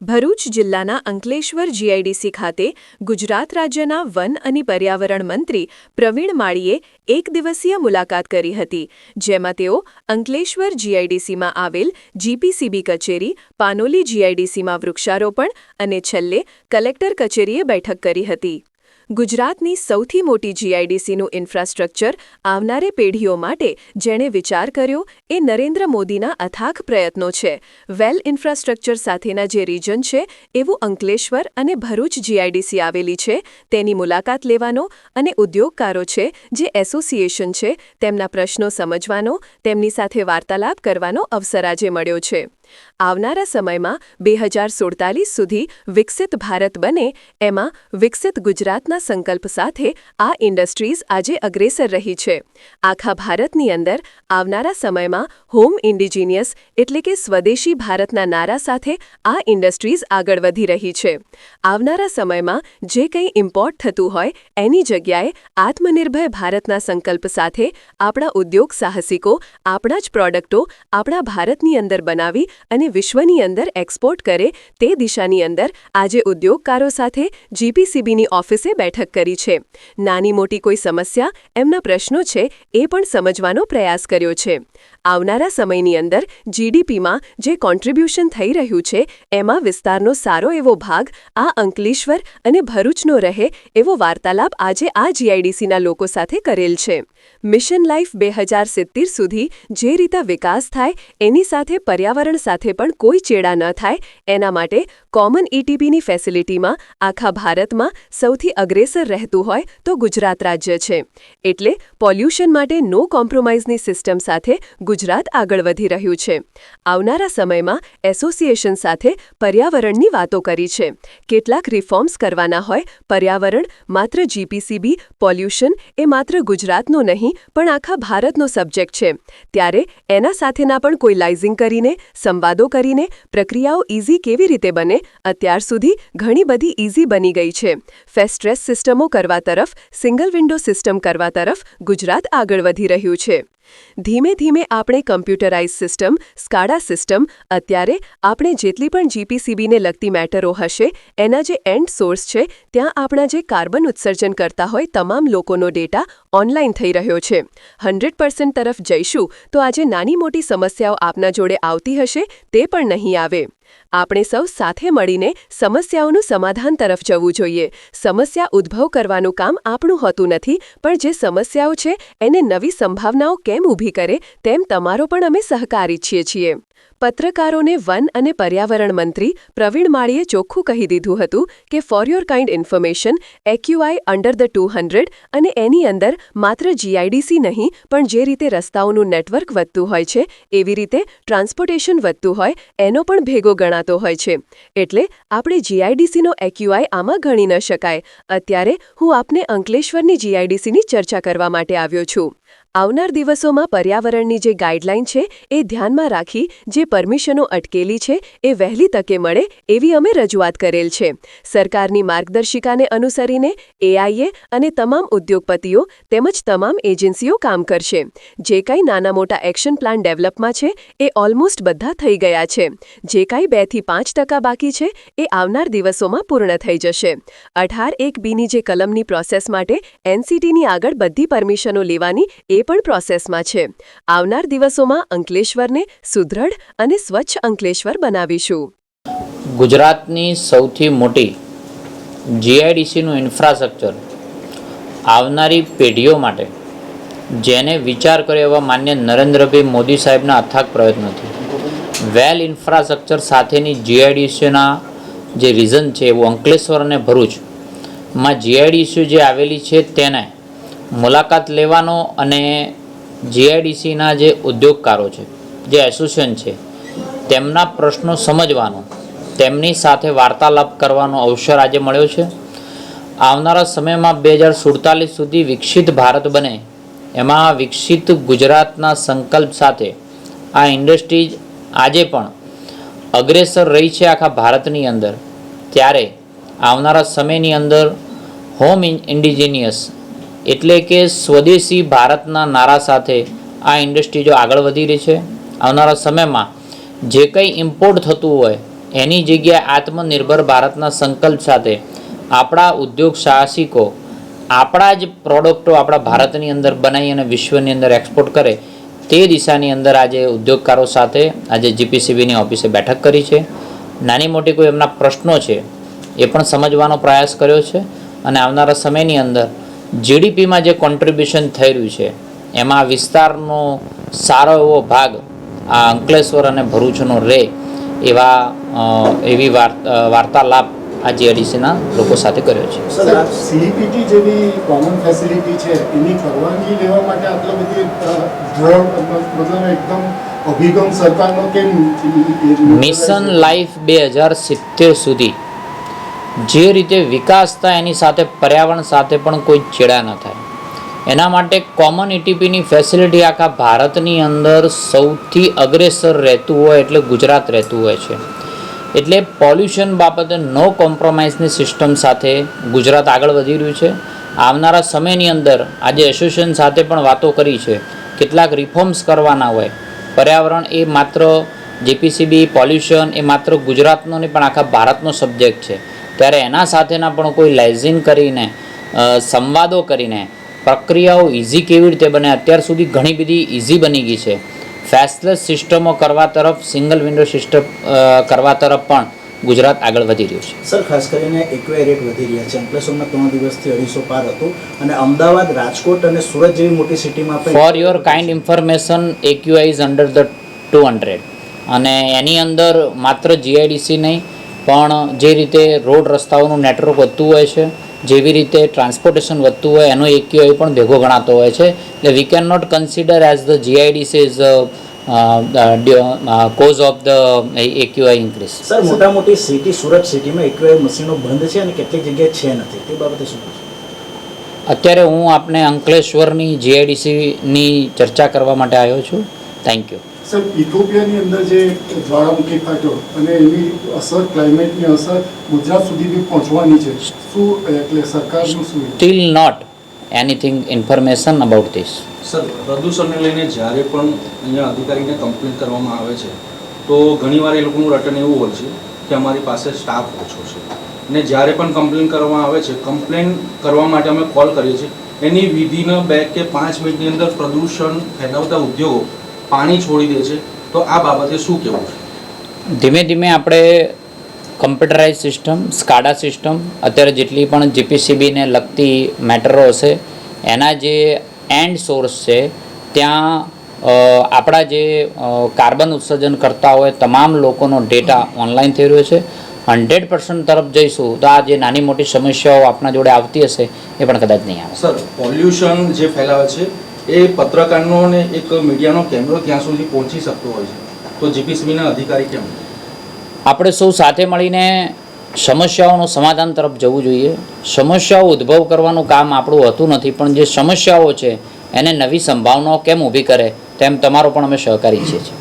ભરૂચ જિલ્લાના અંકલેશ્વર જીઆઈડીસી ખાતે ગુજરાત રાજ્યના વન અને પર્યાવરણ મંત્રી પ્રવીણ માળીએ એક દિવસીય મુલાકાત કરી હતી, જેમાં તેઓ અંકલેશ્વર જીઆઈડીસીમાં આવેલ જીપીસીબી કચેરી, પાનોલી જીઆઈડીસીમાં વૃક્ષારોપણ અને છેલ્લે કલેક્ટર કચેરીએ બેઠક કરી હતી. ગુજરાતની સૌથી મોટી જીઆઈડીસીનું ઇન્ફ્રાસ્ટ્રક્ચર આવનારે પેઢીઓ માટે જેણે વિચાર કર્યો એ નરેન્દ્ર મોદીના અથાગ પ્રયત્નો છે. વેલ ઇન્ફ્રાસ્ટ્રક્ચર સાથેના જે રીજન છે, એવું અંકલેશ્વર અને ભરૂચ જીઆઈડીસી આવેલી છે, તેની મુલાકાત લેવાનો અને ઉદ્યોગકારો છે, જે એસોસિએશન છે, તેમના પ્રશ્નો સમજવાનો, તેમની સાથે વાર્તાલાપ કરવાનો અવસર આજે મળ્યો છે. આવનારા સમયમાં બે હજાર સુડતાલીસ સુધી વિકસિત ભારત બને, એમાં વિકસિત ગુજરાતના સંકલ્પ સાથે આ ઇન્ડસ્ટ્રીઝ આજે અગ્રેસર રહી છે. આખા ભારતની અંદર આવનારા સમયમાં હોમ ઇન્ડિજિનિયસ એટલે કે સ્વદેશી ભારતના નારા સાથે આ ઇન્ડસ્ટ્રીઝ આગળ વધી રહી છે. આવનારા સમયમાં જે કંઈ ઇમ્પોર્ટ થતું હોય એની જગ્યાએ આત્મનિર્ભર ભારતના સંકલ્પ સાથે આપણા ઉદ્યોગ સાહસિકો, આપણા જ પ્રોડક્ટો આપણા ભારતની અંદર બનાવી અને વિશ્વની અંદર એક્સપોર્ટ કરે તે દિશાની અંદર આજે ઉદ્યોગકારો સાથે જીપીસીબીની ઓફિસે બેઠક કરી છે. નાની મોટી કોઈ સમસ્યા, એમના પ્રશ્નો છે એ પણ સમજવાનો પ્રયાસ કર્યો છે. આવનારા સમયની અંદર જીડીપીમાં જે કોન્ટ્રીબ્યુશન થઈ રહ્યું છે, એમાં વિસ્તારનો સારો એવો ભાગ, આ અંકલેશ્વર અને ભરૂચનો રહે એવો વાર્તાલાપ આજે આ જીઆઈડીસીના લોકો સાથે કરેલ છે. મિશન લાઈફ બે હજાર સિત્તેર સુધી જે રીતે વિકાસ થાય, એની સાથે પર્યાવરણ સાથે પણ કોઈ ચેડા ન થાય, એના માટે કોમન ઇટીપીની ફેસિલિટીમાં આખા ભારતમાં સૌથી અગ્રેસર રહેતું હોય તો ગુજરાત રાજ્ય છે. એટલે પોલ્યુશન માટે નો કોમ્પ્રોમાઇઝની સિસ્ટમ સાથે ગુજરાત આગળ વધી રહ્યું છે. આવનારા સમયમાં એસોસિએશન સાથે પર્યાવરણની વાતો કરી છે. કેટલાક રિફોર્મ્સ કરવાના હોય, પર્યાવરણ, માત્ર જીપીસીબી, પોલ્યુશન એ માત્ર ગુજરાતનો નહીં, પણ આખા ભારતનો સબ્જેક્ટ છે. ત્યારે એના સાથેના પણ કોઈ લાઇઝિંગ કરીને, સંવાદો કરીને, પ્રક્રિયાઓ ઇઝી કેવી રીતે બને, અત્યાર સુધી ઘણી બધી ઇઝી બની ગઈ છે. ફેસ્ટ્રેસ સિસ્ટમો કરવા તરફ, સિંગલ વિન્ડો સિસ્ટમ કરવા તરફ ગુજરાત આગળ વધી રહ્યું છે. ધીમે ધીમે આપણે કમ્પ્યુટરાઇઝ સિસ્ટમ, સ્કાડા સિસ્ટમ, અત્યારે આપણે જેટલી પણ જીપીસીબીને લગતી મેટરો હશે, એના જે એન્ડ સોર્સ છે, ત્યાં આપણા જે કાર્બન ઉત્સર્જન કરતા હોય તમામ લોકોનો ડેટા ઓનલાઈન થઈ રહ્યો છે. પર્સન્ટ તરફ જઈશું, તો આજે નાની મોટી સમસ્યાઓ આપના જોડે આવતી હશે, તે પણ નહીં આવે. આપણે સૌ સાથે મળીને સમસ્યાઓનું સમાધાન તરફ જવું જોઈએ. સમસ્યા ઉદ્ભવ કરવાનું કામ આપણું હોતું નથી, પણ જે સમસ્યાઓ છે, એને નવી સંભાવનાઓ કેમ ઊભી કરે, તેમ તમારો પણ અમે સહકાર ઈચ્છીએ છીએ. પત્રકારોને વન અને પર્યાવરણ મંત્રી પ્રવીણ માળીએ ચોખ્ખું કહી દીધું હતું કે for your kind information, AQI under the two hundred અને એની અંદર માત્ર જીઆઈડીસી નહીં, પણ જે રીતે રસ્તાઓનું નેટવર્ક વધતું હોય છે, એવી રીતે ટ્રાન્સપોર્ટેશન વધતું હોય, એનો પણ ભેગો ગણાતો હોય છે. એટલે આપણે જીઆઈડીસીનો એક્યુઆઈ આમાં ગણી ન શકાય. અત્યારે હું આપને અંકલેશ્વરની જીઆઈડીસીની ચર્ચા કરવા માટે આવ્યો છું. આવનાર દિવસોમાં પર્યાવરણની જે ગાઈડલાઈન છે એ ધ્યાનમાં રાખી, જે પરમિશનો અટકેલી છે, એ વહેલી તકે મળે એવી અમે રજૂઆત કરેલ છે. સરકારની માર્ગદર્શિકાને અનુસરીને એઆઈએ અને તમામ ઉદ્યોગપતિઓ તેમજ તમામ એજન્સીઓ કામ કરશે. જે કાંઈ નાના મોટા એક્શન પ્લાન ડેવલપમાં છે, એ ઓલમોસ્ટ બધા થઈ ગયા છે. જે કાંઈ બેથી પાંચ ટકા બાકી છે, એ આવનાર દિવસોમાં પૂર્ણ થઈ જશે. અઢાર એક બીની જે કલમની પ્રોસેસ માટે એનસીટીની આગળ બધી પરમિશનો લેવાની એ પણ પ્રોસેસમાં છે. આવનાર દિવસોમાં અંકલેશ્વરને સુદૃઢ અને સ્વચ્છ અંકલેશ્વર બનાવીશું. ગુજરાતની સૌથી મોટી જીઆઈડીસીનું ઇન્ફ્રાસ્ટ્રક્ચર આવનારી પેઢીઓ માટે જેને વિચાર કર્યો એવા માન્ય નરેન્દ્રભાઈ મોદી સાહેબના અથાગ પ્રયત્નોથી. વેલ ઇન્ફ્રાસ્ટ્રક્ચર સાથેની જીઆઈડીસીના જે રીઝન છે એવું અંકલેશ્વર અને ભરૂચમાં જીઆઈડીસી જે આવેલી છે તેને મુલાકાત લેવાનો અને જીઆઈડીસીના જે ઉદ્યોગકારો છે, જે એસોસિએશન છે, તેમના પ્રશ્નો સમજવાનો, તેમની સાથે વાર્તાલાપ કરવાનો અવસર આજે મળ્યો છે. આવનારા સમયમાં બે હજાર સુડતાલીસ સુધી વિકસિત ભારત બને, એમાં વિકસિત ગુજરાતના સંકલ્પ સાથે આ ઇન્ડસ્ટ્રીઝ આજે પણ અગ્રેસર રહી છે આખા ભારતની અંદર. ત્યારે આવનારા સમયની અંદર હોમ ઇન્ડિજિનિયસ એટલે કે સ્વદેશી ભારતના નારા સાથે આ ઇન્ડસ્ટ્રી જો આગળ વધી રહી છે, આવનારા સમયમાં જે કંઈ ઇમ્પોર્ટ થતું હોય, એની જગ્યાએ આત્મનિર્ભર ભારતના સંકલ્પ સાથે આપણા ઉદ્યોગ સાહસિકો આપણા જ પ્રોડક્ટો આપણા ભારતની અંદર બનાવી અને વિશ્વની અંદર એક્સપોર્ટ કરે, તે દિશાની અંદર આજે ઉદ્યોગકારો સાથે આજે જીપીસીબીની ઓફિસે બેઠક કરી છે. નાની મોટી કોઈ એમના પ્રશ્નો છે, એ પણ સમજવાનો પ્રયાસ કર્યો છે અને આવનારા સમયની અંદર જીડીપીમાં જે કોન્ટ્રીબ્યુશન થઈ રહ્યું છે એમાં વિસ્તારનો સારો એવો ભાગ આ અંકલેશ્વર અને ભરૂચનો રહે એવા એવી વાર્ત- વાર્તાલાપ આ જીઆરડીસીના લોકો સાથે કર્યો છે. સર જેવી કોમન ફેસિલિટી છે એની પરવાનગી લેવા માટે આટલો બધી મતલબ એકદમ અભિગમ સરકારનો કેમ મિશન લાઈફ બે હજાર સિત્તેર સુધી જે રીતે વિકાસ થાય એની સાથે પર્યાવરણ સાથે પણ કોઈ ચેડા ન થાય. એના માટે કોમન ઇટીપીની ફેસિલિટી આખા ભારતની અંદર સૌથી અગ્રેસર રહેતું હોય એટલે ગુજરાત રહેતું હોય છે. એટલે પોલ્યુશન બાબતે નો કોમ્પ્રોમાઇઝની સિસ્ટમ સાથે ગુજરાત આગળ વધી રહ્યું છે. આવનારા સમયની અંદર આજે એસોસિએશન સાથે પણ વાતો કરી છે. કેટલાક રિફોર્મ્સ કરવાના હોય. પર્યાવરણ એ માત્ર જીપીસીબી પોલ્યુશન એ માત્ર ગુજરાતનો નહીં પણ આખા ભારતનો સબ્જેક્ટ છે. ત્યારે એના સાથેના પણ કોઈ લાઇઝિંગ કરીને સંવાદો કરીને પ્રક્રિયાઓ ઇઝી કેવી રીતે બને અત્યાર સુધી ઘણી બધી ઇઝી બની ગઈ છે. ફેસલેસ સિસ્ટમો કરવા તરફ સિંગલ વિન્ડો સિસ્ટમ કરવા તરફ પણ ગુજરાત આગળ વધી રહ્યું છે. સર ખાસ કરીને એક્વાય રેટ વધી રહ્યા છે. અંકલેશ્વરમાં ત્રણ દિવસથી અઢીસો પાર હતું અને અમદાવાદ રાજકોટ અને સુરત જેવી મોટી સિટીમાં for your kind information AQI is under the two hundred અને એની અંદર માત્ર જીઆઈડીસી નહીં પણ જે રીતે રોડ રસ્તાઓનું નેટવર્ક વધતું હોય છે જેવી રીતે ટ્રાન્સપોર્ટેશન વધતું હોય એનો એક્યુઆઈ પણ ભેગો ગણાતો હોય છે. એટલે we can not consider as the GIDC is cause of the AQI increase sir મોટા મોટી સિટી સુરત સિટીમાં એક્યુઆઈ મશીનો બંધ છે અને કેટલીક જગ્યાએ છે નથી. તે બાબતે શું અત્યારે હું આપને અંકલેશ્વરની જીઆઈડીસીની ચર્ચા કરવા માટે આવ્યો છું. થેન્ક યુ સર ઇથોપિયાની અંદર જે જ્વાળામુખી ફાટ્યો અને એની અસર ક્લાઇમેટની અસર ગુજરાત સુધી બી પહોંચવાની છે. શું એટલે સરકારનું શું still not anything information about this sir પ્રદૂષણને લઈને જ્યારે પણ અહીંયા અધિકારીને કમ્પ્લેન કરવામાં આવે છે તો ઘણીવાર એ લોકોનું રટન એવું હોય છે કે અમારી પાસે સ્ટાફ ઓછો છે. ને જ્યારે પણ કમ્પ્લેન કરવામાં આવે છે કમ્પ્લેન કરવા માટે અમે કોલ કરીએ છીએ. એની વિધિના બે કે પાંચ મિનિટની અંદર પ્રદૂષણ ફેલાવતા ઉદ્યોગો પાણી છોડી દે છે તો આ બાબતે શું કહેવું છે? ધીમે ધીમે આપણે કમ્પ્યુટરાઇઝ સિસ્ટમ સ્કાડા સિસ્ટમ અત્યારે જેટલી પણ જીપીસીબીને લગતી મેટરો હશે એના જે એન્ડ સોર્સ છે ત્યાં આપણા જે કાર્બન ઉત્સર્જન કરતા હોય તમામ લોકોનો ડેટા ઓનલાઈન થઈ રહ્યો છે. હંડ્રેડ પર્સન્ટ તરફ જઈશું તો આ જે નાની મોટી સમસ્યાઓ આપણા જોડે આવતી હશે એ પણ કદાચ નહીં આવે. સર પોલ્યુશન જે ફેલાવે છે એ પત્રકારનો અને એક મીડિયાનો કેમેરો ત્યાં સુધી પહોંચી શકતો હોય છે. તો જીપીસીબીના અધિકારી કેમ? આપણે સૌ સાથે મળીને સમસ્યાઓનું સમાધાન તરફ જવું જોઈએ. સમસ્યાઓ ઉદ્ભવ કરવાનું કામ આપણું હોતું નથી, પણ જે સમસ્યાઓ છે એને નવી સંભાવનાઓ કેમ ઊભી કરે તેમ તમારો પણ અમે સહકારી છીએ.